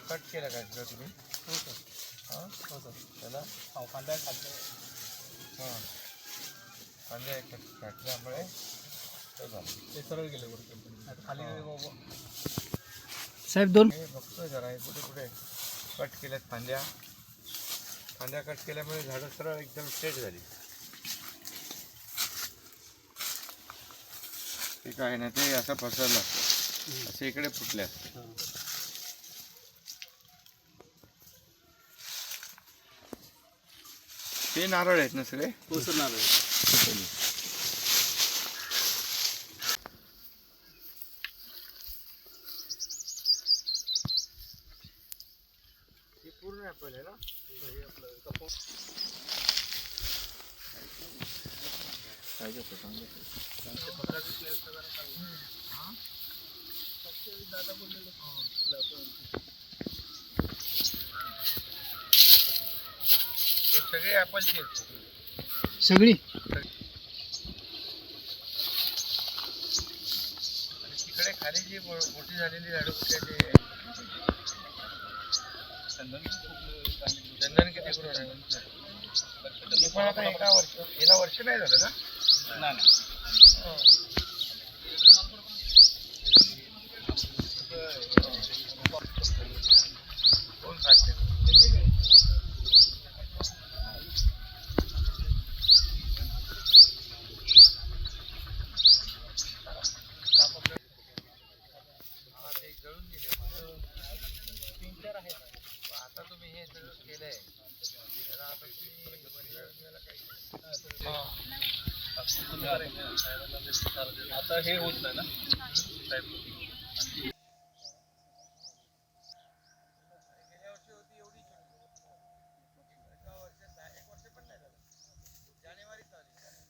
Cut केला का सगळं तुम्ही? हो सर हां? हो सर त्याला? हो कांदा खालचं हां. कांदे कट काटल्यामुळे ते झालं. ते सरळ गेले वरती. आता खाली. साहेब दोन हे बघतोय जरा हे कुठे कुठे कट केल्यात फांद्या. फांद्या कट केल्यामुळे झाडं सरळ एकदम स्ट्रेट झाली. ते काय ना ते असं पसरलं. असतं असे इकडे फुटले हां. ते नारळ आहेत ना सगळे? हो सर नारळ. हे पूर्ण ॲपल आहे ना हे आपलं पाहिजे होतं चांगलं. हे. सगळे ॲपलचे सगळी तिकडे खाली जी मोठी झालेली झाडं कुठे ते? चंदन किती करून हे पण आता एका वर्ष याला वर्ष नाही झालं ना नाही नाही. कोण काढते हा, ते गळून गेले. आता तुम्ही हे सगळं केलंय त्याला आता तुम्ही वडिलांना काही- हा. आता हे होत नाही ना साहेब गेल्या वर्षी होती एवढी छोटी. एका वर्षात नाही, एक वर्ष पण नाही झालं. जानेवारीत झाली.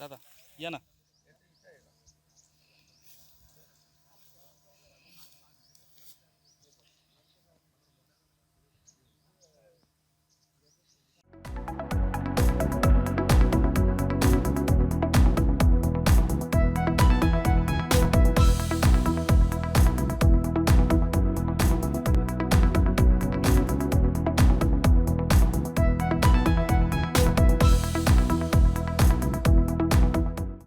दादा या ना